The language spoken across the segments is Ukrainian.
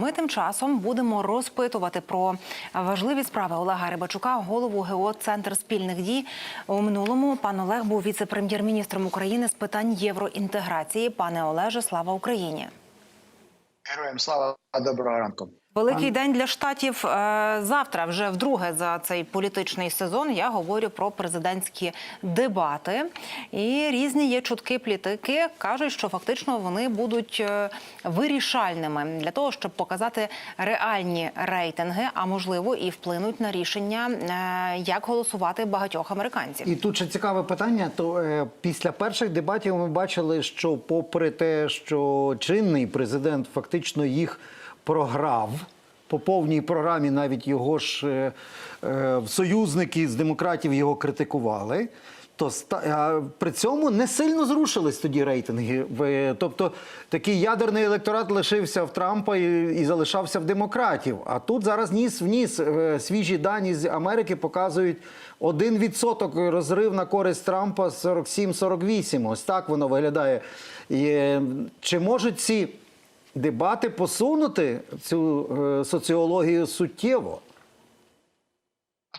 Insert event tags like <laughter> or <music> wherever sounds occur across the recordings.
Ми тим часом будемо розпитувати про важливі справи Олега Рибачука, голову ГО Центр спільних дій. У минулому пан Олег був віце-прем'єр-міністром України з питань євроінтеграції. Пане Олеже, слава Україні! Героям слава доброго ранку. Великий день для штатів Е, завтра. Вже вдруге за цей політичний сезон. Я говорю про президентські дебати. І різні є чутки плітики. кажуть, що фактично вони будуть е, вирішальними для того, щоб показати реальні рейтинги, а можливо і вплинуть на рішення, е, як голосувати багатьох американців. І тут ще цікаве питання. То е, після перших дебатів ми бачили, що, попри те, що чинний президент фактично їх програв. По повній програмі навіть його ж е, е, союзники з демократів його критикували. То при цьому не сильно зрушились тоді рейтинги. Тобто такий ядерний електорат лишився в Трампа і, і залишався в демократів. А тут зараз ніс в ніс е, свіжі дані з Америки показують 1% розрив на користь Трампа 47-48. Ось так воно виглядає. І, е, чи можуть ці дебати посунути цю е, соціологію суттєво?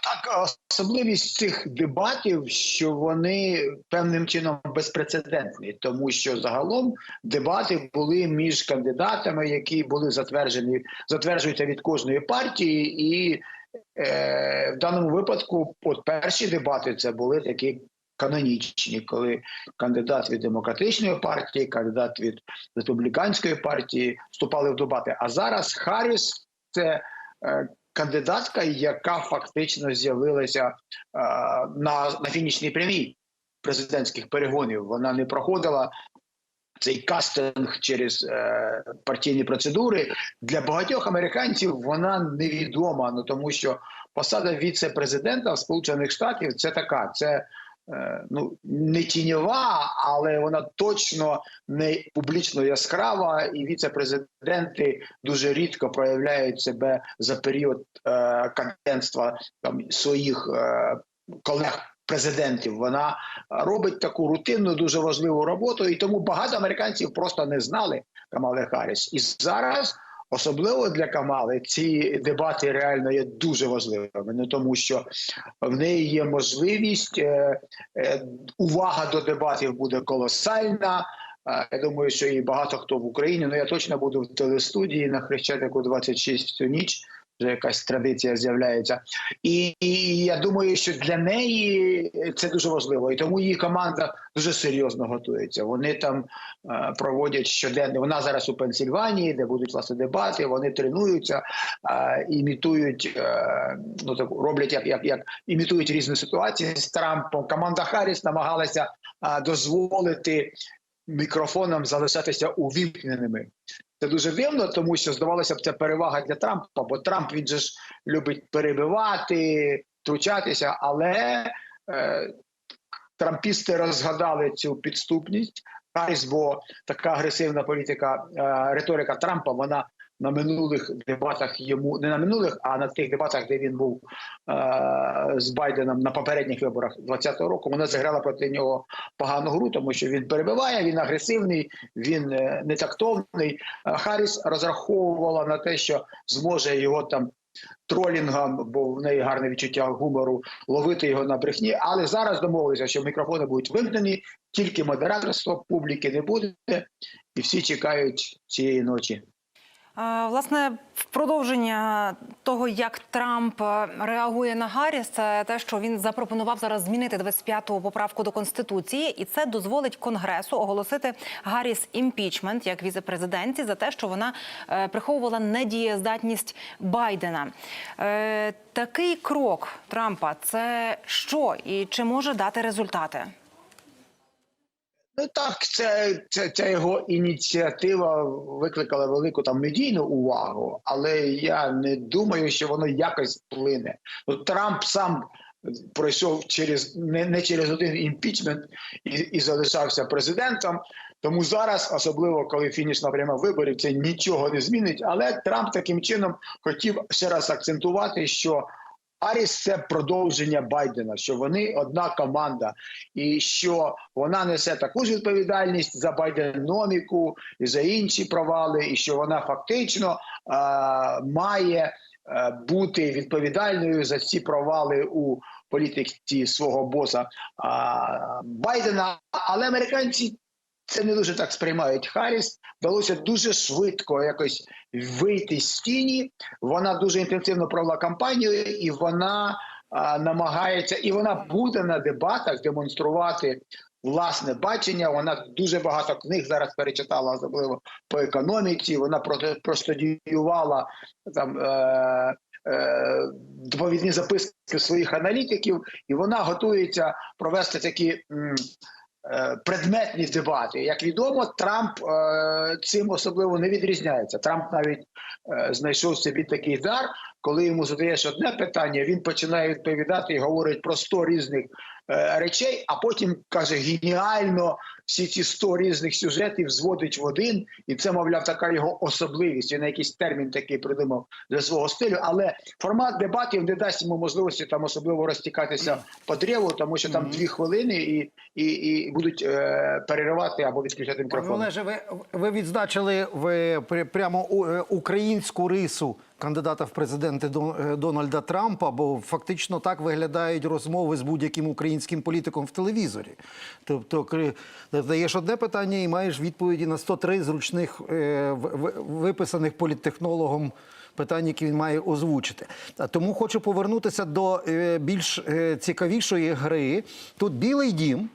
Так, особливість цих дебатів, що вони певним чином безпрецедентні, тому що загалом дебати були між кандидатами, які були затверджені, затверджуються від кожної партії, і е, в даному випадку, от перші дебати це були такі. Канонічні, коли кандидат від демократичної партії, кандидат від республіканської партії вступали в дебати. А зараз Харріс – це е, кандидатка, яка фактично з'явилася е, на, на фінішній прямій президентських перегонів. Вона не проходила цей кастинг через е, партійні процедури. Для багатьох американців вона невідома, ну тому що посада віце-президента Сполучених Штатів це така. це Ну, не тіньова, але вона точно не публічно яскрава, і віце-президенти дуже рідко проявляють себе за період е, каденства там своїх е, колег. Президентів вона робить таку рутинну, дуже важливу роботу, і тому багато американців просто не знали Камали Харріс. І зараз, особливо для Камали, ці дебати реально є дуже важливими. Ну тому що в неї є можливість, е, е, увага до дебатів буде колосальна. Е, Я думаю, що і багато хто в Україні. Ну я точно буду в телестудії на Хрещатику 26 цю ніч. Вже якась традиція з'являється, і, і я думаю, що для неї це дуже важливо, і тому її команда дуже серйозно готується. Вони там е, проводять щоденно. Вона зараз у Пенсільванії, де будуть власне дебати. Вони тренуються, е, імітують, е, ну так роблять як, як, як імітують різні ситуації з Трампом. Команда Харріс намагалася е, дозволити мікрофонам залишатися увімкненими. Це дуже дивно, тому що здавалося б, це перевага для Трампа, бо Трамп він же ж любить перебивати, втручатися, але е, трампісти розгадали цю підступність. Бо така агресивна політика, е, риторика Трампа, вона на минулих дебатах йому не на минулих, а на тих дебатах, де він був е, з Байденом на попередніх виборах 2020 року, вона зіграла проти нього погану гру, тому що він перебиває, він агресивний, він е, нетактовний. Е, Харріс розраховувала на те, що зможе його там. Тролінгам, бо в неї гарне відчуття гумору, ловити його на брехні. Але зараз домовилися, що мікрофони будуть вимкнені, тільки модераторство, публіки не буде, і всі чекають цієї ночі. Власне, в продовження того, як Трамп е, реагує на Гарріс, це те, що він запропонував зараз змінити 25-ту поправку до конституції, і це дозволить Конгресу оголосити Гарріс імпічмент як віце-президенті за те, що вона е, приховувала недієздатність Байдена. Е, такий крок Трампа це що і чи може дати результати? Ну так, це, це, ця його ініціатива викликала велику там медійну увагу, але я не думаю, що воно якось вплине. Ну, Трамп сам пройшов через не, не через один імпічмент і, і залишався президентом. Тому зараз, особливо коли фінішна пряма виборів, це нічого не змінить. Але Трамп таким чином хотів ще раз акцентувати, що Харріс – це продовження Байдена, що вони одна команда, і що вона несе таку ж відповідальність за байденоміку і за інші провали, і що вона фактично е, має е, бути відповідальною за ці провали у політиці свого боса е, Байдена. Але американці це не дуже так сприймають. Харріс вдалося дуже швидко якось вийти з тіні. Вона дуже інтенсивно провела кампанію, і вона а, намагається, і вона буде на дебатах демонструвати власне бачення. Вона дуже багато книг зараз перечитала, особливо по економіці. Вона просто простудіювала там. Е- е, Доповідні записки своїх аналітиків, і вона готується провести такі предметні дебати. Як відомо, Трамп е, цим особливо не відрізняється. Трамп навіть е, знайшов собі такий дар, коли йому задаєш одне питання, він починає відповідати і говорить про 100 різних е, речей, а потім каже геніально всі ці 100 різних сюжетів зводить в один, і це, мовляв, така його особливість. Він якийсь термін такий придумав для свого стилю. Але формат дебатів не дасть йому можливості там особливо розтікатися по древу, тому що там дві хвилини і, і, і будуть е, переривати або відключати мікрофон. Олеже, ви, ви відзначили при- прямо е, українську рису кандидата в президенти е, Дональда Трампа, бо фактично так виглядають розмови з будь-яким українським політиком в телевізорі. Тобто, задаєш одне питання і маєш відповіді на 103 зручних е, виписаних політтехнологом питань, які він має озвучити. Тому хочу повернутися до е, більш цікавішої гри. Тут Білий дім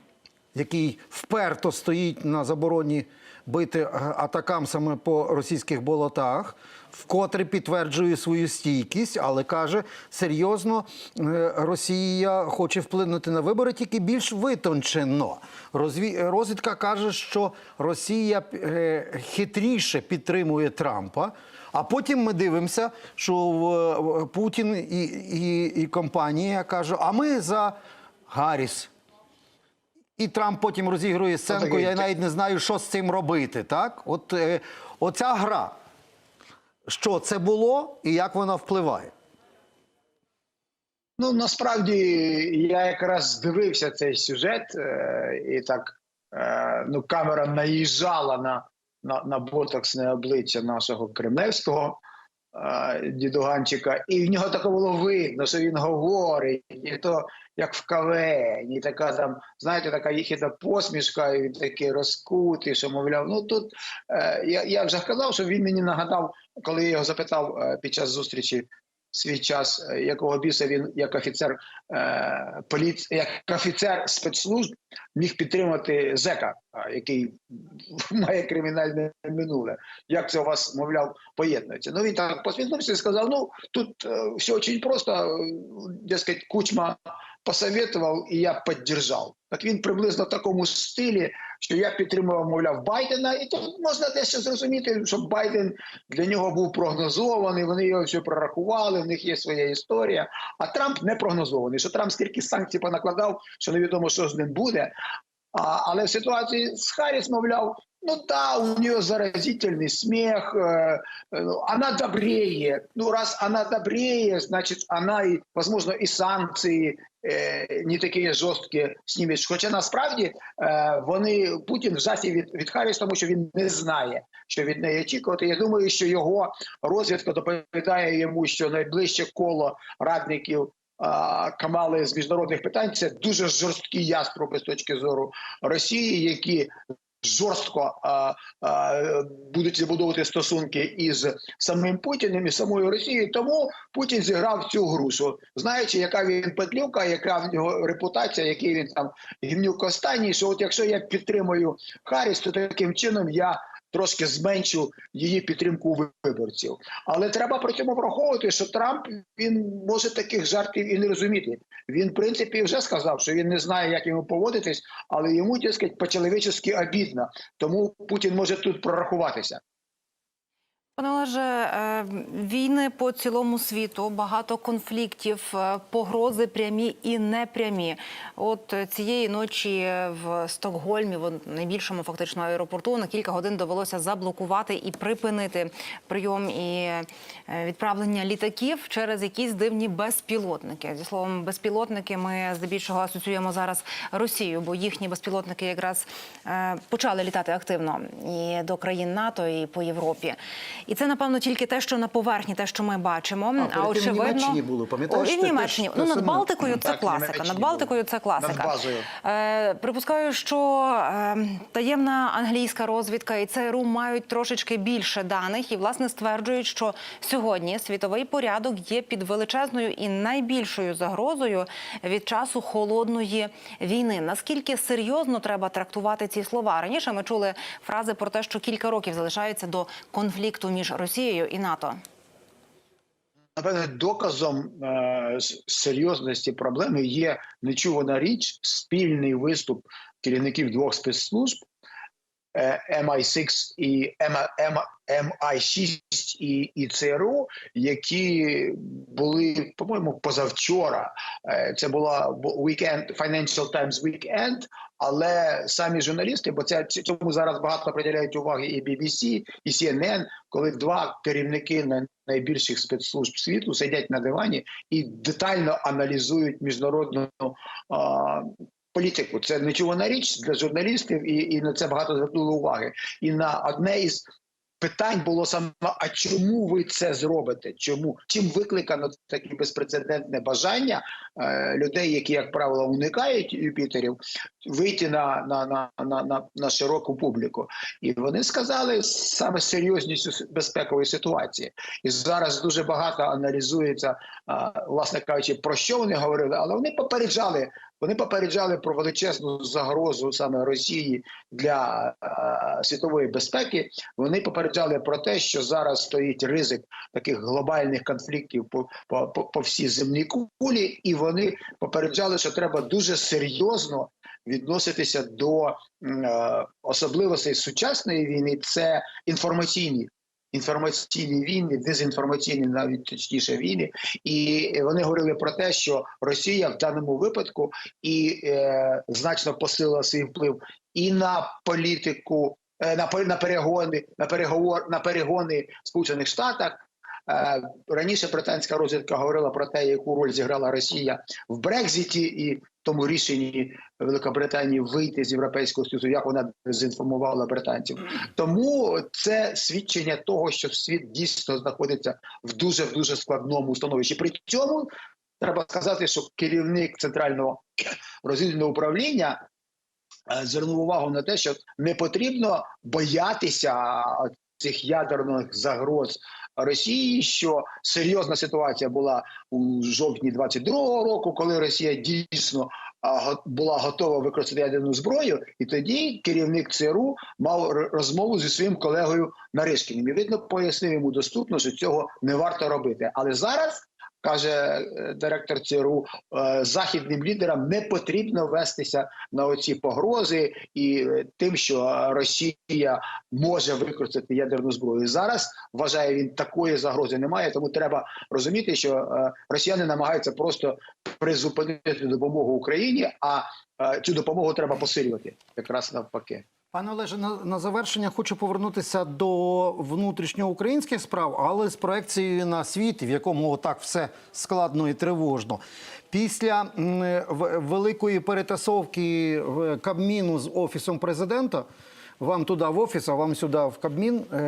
який вперто стоїть на забороні бити е, атакам саме по російських болотах, вкотре підтверджує свою стійкість, але каже серйозно, е, Росія хоче вплинути на вибори тільки більш витончено. Розві... Розвідка каже, що Росія е, хитріше підтримує Трампа. А потім ми дивимося, що Путін і, і, і компанія каже: а ми за Гарріс. І Трамп потім розігрує сценку. Я навіть не знаю, що з цим робити. Так, от е, оця гра. Що це було і як вона впливає? Ну насправді я якраз дивився цей сюжет, е, і так е, ну, камера наїжджала на, на, на ботоксне обличчя нашого кремлевського дідуганчика, і в нього таке було видно, що він говорить, і то як в кавені, така там, знаєте, така їхня посмішка, і він такий розкутий, що мовляв, ну тут е, я, я вже казав, що він мені нагадав, коли я його запитав е, під час зустрічі свій час, е, якого біса він як офіцер е, поліц... як офіцер спецслужб міг підтримати зека, який <laughs> має кримінальне минуле. Як це у вас, мовляв, поєднується? Ну він так посміхнувся і сказав: ну тут е, все дуже просто, е, дескать, кучма посоветував, і я підтримав. Так він приблизно в такому стилі, що я підтримував, мовляв, Байдена, і тут можна дещо зрозуміти, що Байден для нього був прогнозований, вони його все прорахували, в них є своя історія. А Трамп не прогнозований. Що Трамп скільки санкцій понакладав, що невідомо, що з ним буде. А, але в ситуації з Харріс, мовляв, ну да, у нее заразительный смех, э, э, она добрее. Ну, раз она добрее, значит, она и, возможно, и санкції е, не такі жорсткі знімуть. Хоча насправді е, вони Путін вжасі від, від Харріс, тому що він не знає, що від неї очікувати. Я думаю, що його розвідка доповідає йому, що найближче коло радників. а, Камали з міжнародних питань це дуже жорсткі яструби з точки зору Росії, які жорстко а, а, будуть забудовувати стосунки із самим Путіним і самою Росією. Тому Путін зіграв цю гру. Що знаючи, яка він петлюка, яка в нього репутація, який він там гімнюк останній. Що от якщо я підтримую Харріс, то таким чином я. Трошки зменшу її підтримку виборців, але треба при цьому враховувати, що Трамп він може таких жартів і не розуміти. Він, в принципі, вже сказав, що він не знає, як йому поводитись, але йому дескать, по-чоловічески обідно. Тому Путін може тут прорахуватися. Пане Олеже, е, війни по цілому світу, багато конфліктів, е, погрози прямі і непрямі. От е, цієї ночі в Стокгольмі, в найбільшому фактично аеропорту, на кілька годин довелося заблокувати і припинити прийом і відправлення літаків через якісь дивні безпілотники. Зі словом, безпілотники ми здебільшого асоціюємо зараз Росію, бо їхні безпілотники якраз почали літати активно і до країн НАТО, і по Європі. І це напевно тільки те, що на поверхні, те, що ми бачимо. А, перед тим в Німеччині було, пам'ятаєш, і в Німеччині. Ну над. Балтикою це класика. Над Балтикою це класика. Е, припускаю, що е, таємна англійська розвідка і ЦРУ мають трошечки більше даних, і власне стверджують, що сьогодні світовий порядок є під величезною і найбільшою загрозою від часу холодної війни. Наскільки серйозно треба трактувати ці слова? Раніше ми чули фрази про те, що кілька років залишається до конфлікту між Росією і НАТО. Напевне, доказом е, серйозності проблеми є нечувана річ, спільний виступ керівників двох спецслужб MI6 і MI6 і, і ЦРУ, які були, по-моєму, позавчора. Е, Це була бу- Weekend, Financial Times Weekend, але самі журналісти, бо це цьому зараз багато приділяють уваги і BBC, і CNN, коли два керівники най- найбільших спецслужб світу сидять на дивані і детально аналізують міжнародну а, політику. Це нечувана річ для журналістів, і, і на це багато звернули уваги. І на одне із питань було саме: а чому ви це зробите? Чому чим викликано таке безпрецедентне бажання е, людей, які, як правило, уникають Юпітерів, вийти на, на, на, на, на, на широку публіку? І вони сказали саме серйозністю безпекової ситуації. І зараз дуже багато аналізується, а, власне кажучи, про що вони говорили, але вони попереджали. Вони попереджали про величезну загрозу саме Росії для е, світової безпеки. Вони попереджали про те, що зараз стоїть ризик таких глобальних конфліктів по, по, по, по всій земній кулі, і вони попереджали, що треба дуже серйозно відноситися до е, особливостей сучасної війни. Це інформаційні. Інформаційні війни, дезінформаційні, навіть точніше війни, і вони говорили про те, що Росія в даному випадку і е, значно посилила свій вплив і на політику, е, на на перегони, на переговор на перегони в Сполучених Штатах. Е, раніше британська розвідка говорила про те, яку роль зіграла Росія в Брекзиті і тому рішенні Великобританії вийти з Європейського Союзу, як вона дезінформувала британців. Тому це свідчення того, що світ дійсно знаходиться в дуже дуже складному становищі. При цьому треба сказати, що керівник центрального розвідувального управління е, звернув увагу на те, що не потрібно боятися цих ядерних загроз Росії, що серйозна ситуація була у жовтні 22-го року, коли Росія дійсно була готова використати ядерну зброю, і тоді керівник ЦРУ мав розмову зі своїм колегою Наришкіним. І видно, пояснив йому доступно, що цього не варто робити. Але зараз. Каже е, директор ЦРУ, е, західним лідерам не потрібно вестися на оці погрози і е, тим, що Росія може використати ядерну зброю. Зараз вважає він такої загрози немає. Тому треба розуміти, що росіяни намагаються просто призупинити допомогу Україні, а цю допомогу треба посилювати, якраз навпаки. Пане Олеже, на, на завершення хочу повернутися до внутрішньоукраїнських справ, але з проекцією на світ, в якому так все складно і тривожно. Після великої перетасовки Кабміну з офісом президента. Вам туди в офіс, а вам сюди в Кабмін. Е,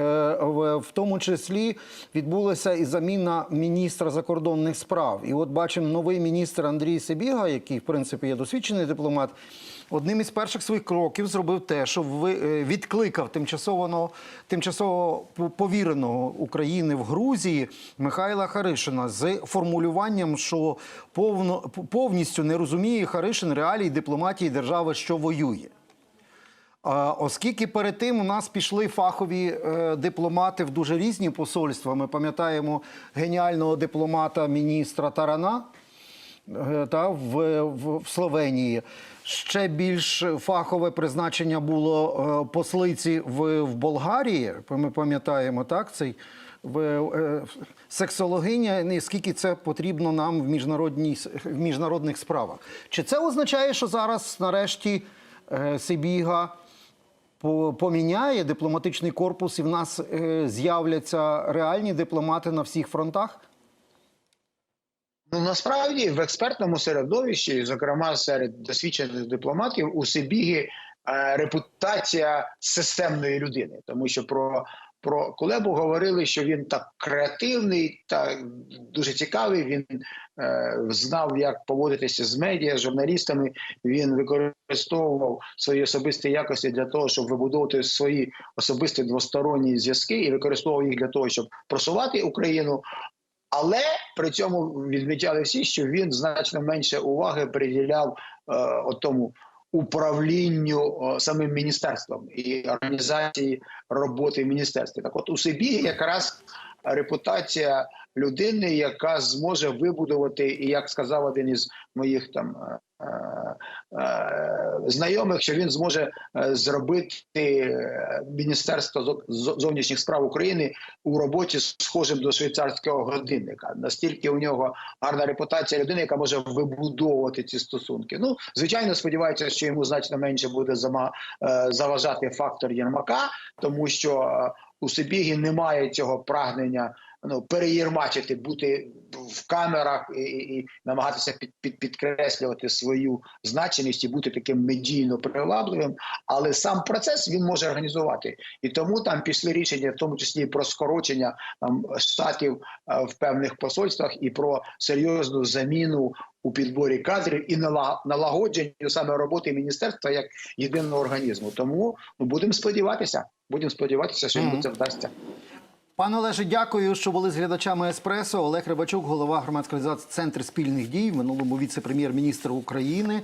в тому числі відбулася і заміна міністра закордонних справ. І от бачимо новий міністр Андрій Сибіга, який в принципі є досвідчений дипломат. Одним із перших своїх кроків зробив те, що е, відкликав тимчасово, тимчасово повіреного України в Грузії Михайла Харишина з формулюванням, що повно, повністю не розуміє Харишин реалій дипломатії держави, що воює. Оскільки перед тим у нас пішли фахові е, дипломати в дуже різні посольства. Ми пам'ятаємо геніального дипломата міністра Тарана е, та, в, в, в Словенії. Ще більш фахове призначення було е, послиці в, в Болгарії. Ми пам'ятаємо так цей е, сексологиня. Скільки це потрібно нам в міжнародній в міжнародних справах? Чи це означає, що зараз нарешті е, Сибіга поміняє дипломатичний корпус, і в нас з'являться реальні дипломати на всіх фронтах? Ну насправді в експертному середовищі, зокрема серед досвідчених дипломатів, у Сибіги е, репутація системної людини, тому що про. Про Кулебу говорили, що він так креативний та дуже цікавий. Він е, знав, як поводитися з медіа, з журналістами. Він використовував свої особисті якості для того, щоб вибудовувати свої особисті двосторонні зв'язки, і використовував їх для того, щоб просувати Україну. Але при цьому відмічали всі, що він значно менше уваги приділяв е, тому управлінню е, самим міністерством і організації роботи міністерства. Так, от у собі якраз репутація людини, яка зможе вибудувати, і як сказав один із моїх там е, е, знайомих, що він зможе е, зробити е, міністерство зо- зо- зовнішніх справ України у роботі схожим до швейцарського годинника. Настільки у нього гарна репутація людини, яка може вибудовувати ці стосунки. Ну звичайно, сподіваюся, що йому значно менше буде е, заважати фактор Єрмака, тому що е, у Сибігі немає цього прагнення. Ну, переєрмачити, бути в камерах і, і, і намагатися під, під, підкреслювати свою значимість і бути таким медійно привабливим. Але сам процес він може організувати. І тому там пішли рішення, в тому числі про скорочення там, штатів е, в певних посольствах і про серйозну заміну у підборі кадрів і нала- налагодженню саме роботи міністерства як єдиного організму. Тому ну, будемо сподіватися, будемо сподіватися, що йому Мгм. це вдасться. Пане Олеже, дякую, що були з глядачами Еспресо. Олег Рибачук, голова громадської організації Центр спільних дій, минулому віце-прем'єр-міністр України.